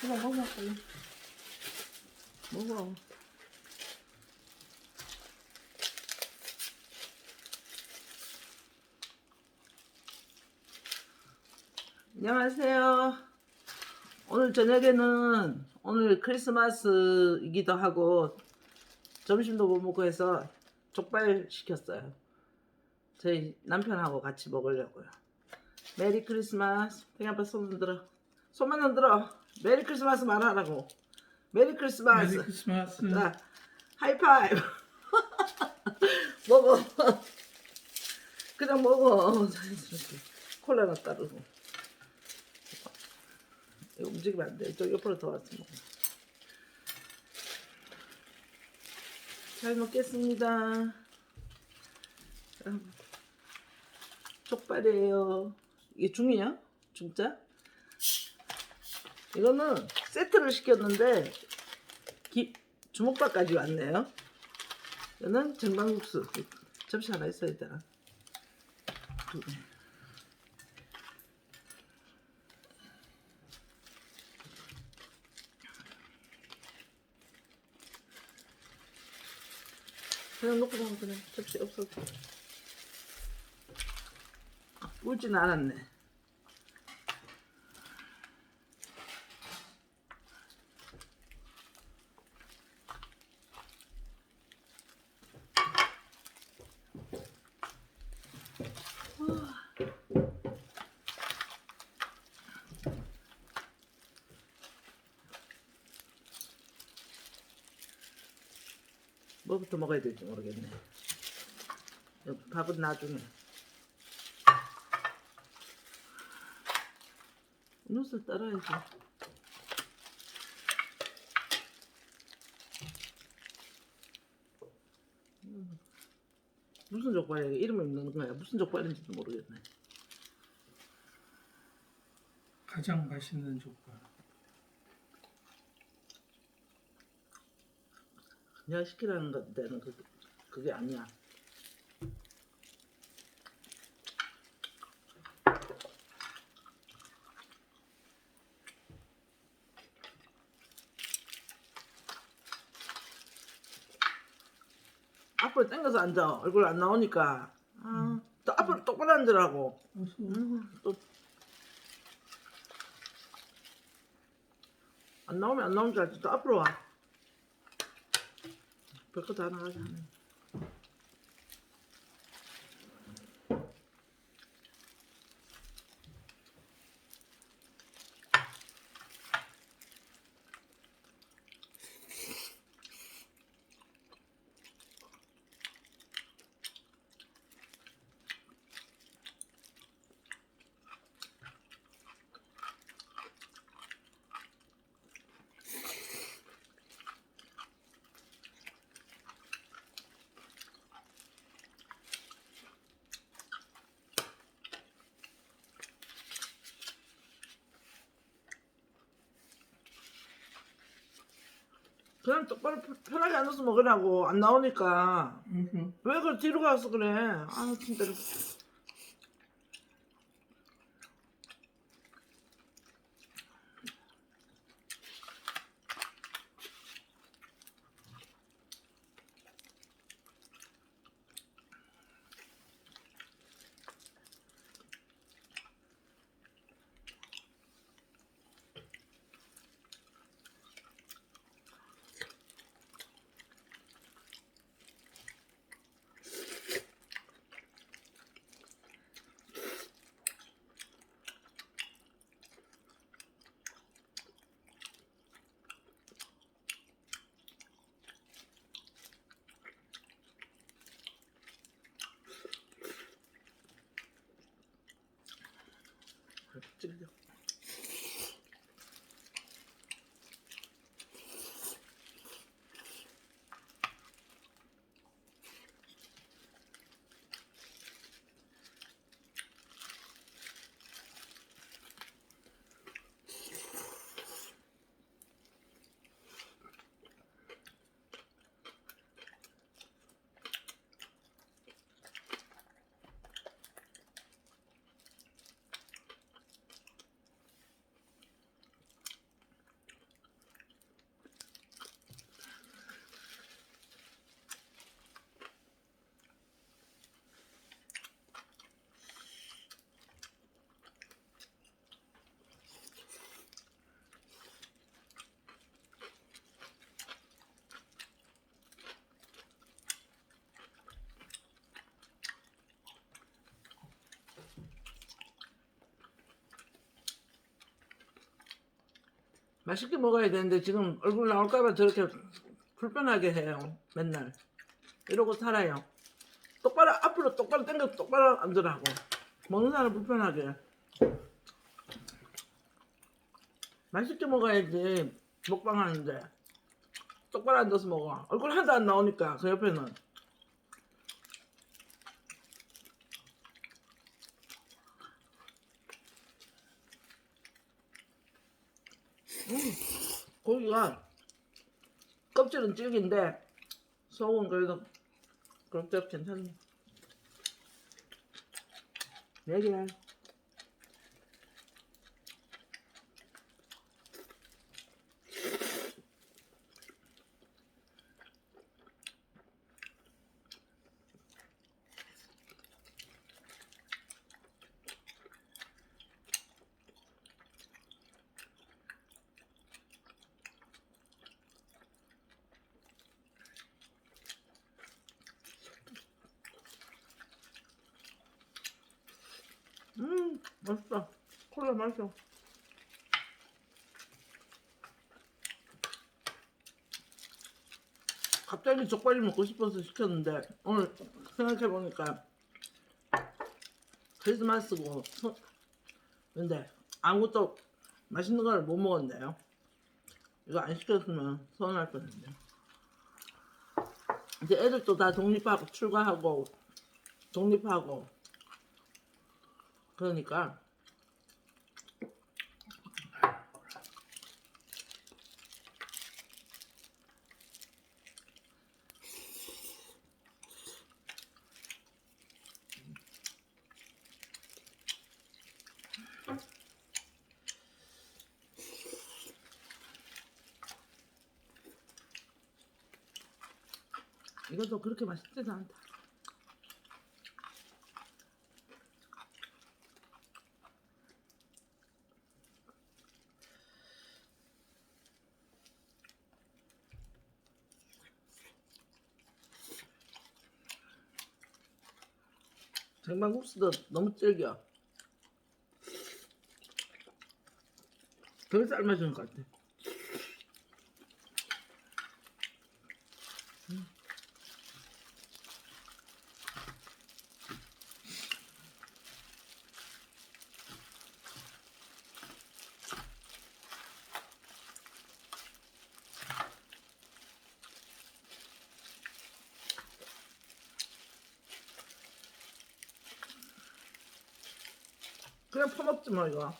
그냥 먹어. 빨리 먹어. 안녕하세요. 오늘 저녁에는 오늘 크리스마스이기도 하고 점심도 못 먹고 해서 족발 시켰어요. 저희 남편하고 같이 먹으려고요. 메리 크리스마스. 팽아빠 손 흔들어. 손만 흔들어 메리 크리스마스 말하라고. 메리 크리스마스. 메리 크리스마스. 자 하이파이브. 먹어. 그냥 먹어. 자연스럽게. 콜라나 따르고. 이거 움직이면 안 돼. 저 옆으로 더 뭐. 잘 먹겠습니다. 아, 족발이에요. 이게 중이야? 중짜? 이거는 세트를 시켰는데 기, 주먹밥까지 왔네요. 이거는 전방국수 접시 하나 있어야 되나? 그냥 놓고 가면 그냥 접시 없어도 아, 울진 않았네. 뭐부터 먹어야 될지 모르겠네. 밥은 나중에. 눈을 따라야지. 음. 무슨 족발이야? 이름이 있는 거야? 무슨 족발인지도 모르겠네. 가장 맛있는 족발. 내가 시키라는 건 데는 그게, 그게 아니야. 앞으로 당겨서 앉아. 얼굴 안 나오니까. 아, 또 앞으로 똑바로 앉으라고. 음, 또. 안 나오면 안 나온 줄 알지. 또 앞으로 와. 별거 다 나가자. 그냥 똑바로 편- 편하게 앉아서 먹으라고. 안 나오니까. 음, 왜 그걸 뒤로 가서 그래? 아 진짜 찔려 맛있게 먹어야 되는데 지금 얼굴 나올까봐 저렇게 불편하게 해요. 맨날 이러고 살아요. 똑바로 앞으로 똑바로 당겨 똑바로 앉으라고. 먹는 사람 불편하게. 맛있게 먹어야지 먹방 하는데 똑바로 앉아서 먹어. 얼굴 하나도 안 나오니까 그 옆에는. 음, 고기가 껍질은 질긴데 속은 그래도 그럭저럭 괜찮네. 얘기해. 음, 맛있다. 콜라 맛있어. 갑자기 족발이 먹고 싶어서 시켰는데 오늘 생각해 보니까 크리스마스고 서- 근데 아무것도 맛있는 걸 못 먹었네요. 이거 안 시켰으면 서운할 뻔했네. 이제 애들도 다 독립하고 출가하고 독립하고 그러니까 이것도 그렇게 맛있지도 않다. 쟁반국수도 너무 질겨. 덜 삶아주는 것 같아. 그냥 퍼먹지 뭐 이거.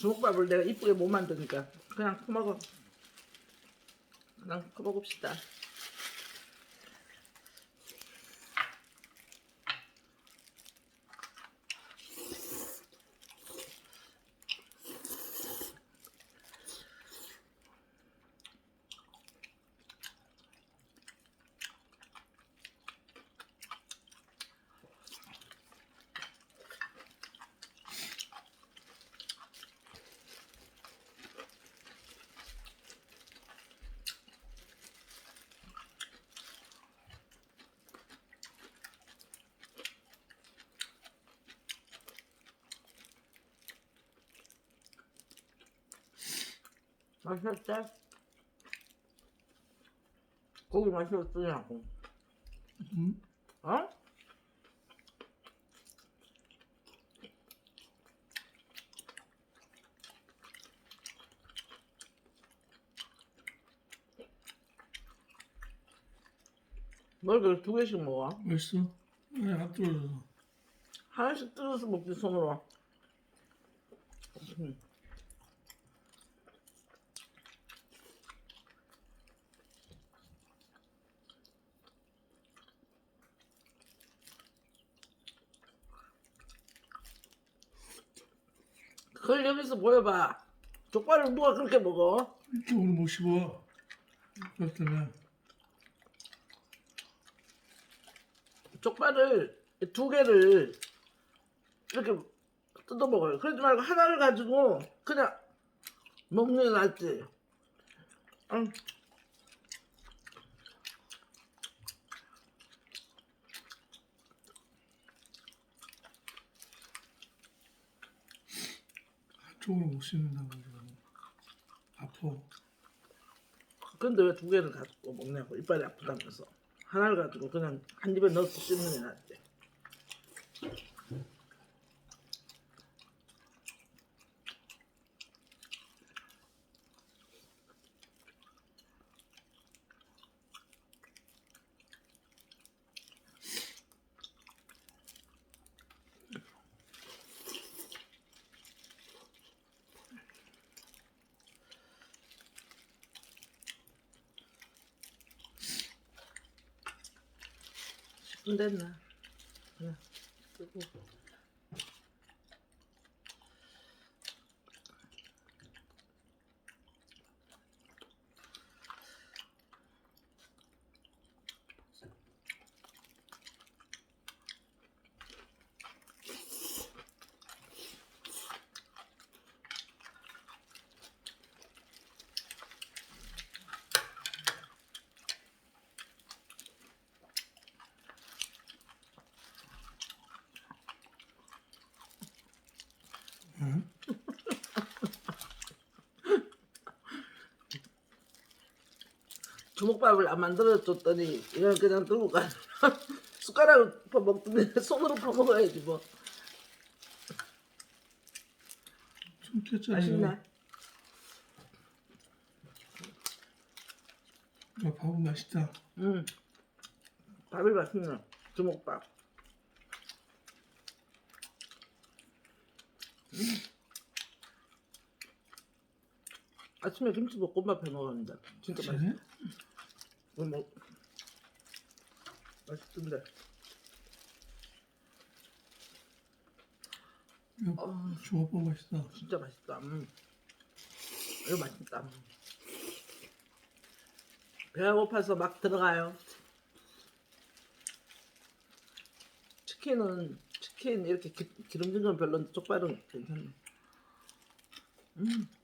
주먹밥을 내가 이쁘게 못 만드니까 그냥 퍼먹어. 그냥 퍼먹읍시다. 맛있었지? 고기 맛이 어떠냐고. 음? 어? 뭘 그렇게 두 개씩 먹어? 맛있어? 왜안 떨어져? 하나씩 뜯어서 먹지 손으로. 음. 그걸 여기서 보여봐. 족발을 누가 그렇게 먹어? 이쪽으로 못 씹어. 그것 때문에. 족발을 두 개를 이렇게 뜯어 먹어요. 그러지 말고 하나를 가지고 그냥 먹는 게 낫지. 응. 그쪽으로 못 씹는다고 그러고 아파. 근데 왜 두 개를 가지고 먹냐고. 이빨이 아프다면서. 하나를 가지고 그냥 한 입에 넣어서 씹는 게 낫지 안됐나 그냥 끄고 응? 주먹밥을 안 만들어 줬더니 이걸 그냥 들고 가 숟가락을 퍼먹더니 손으로 퍼먹어야지 뭐. 맛있네. 아, 밥은 맛있다. 음. 밥이 맛있네 주먹밥. 음. 아침에 김치 볶음밥 해 먹었는데 진짜 맛있어 쟤네? 이거 뭐 맛있던데 이거 어. 주먹밥 맛있다 진짜 맛있다. 음. 이거 맛있다. 음. 배가 고파서 막 들어가요. 치킨은 치킨 이렇게 기, 기름진 건 별로 족발은 괜찮네. 음.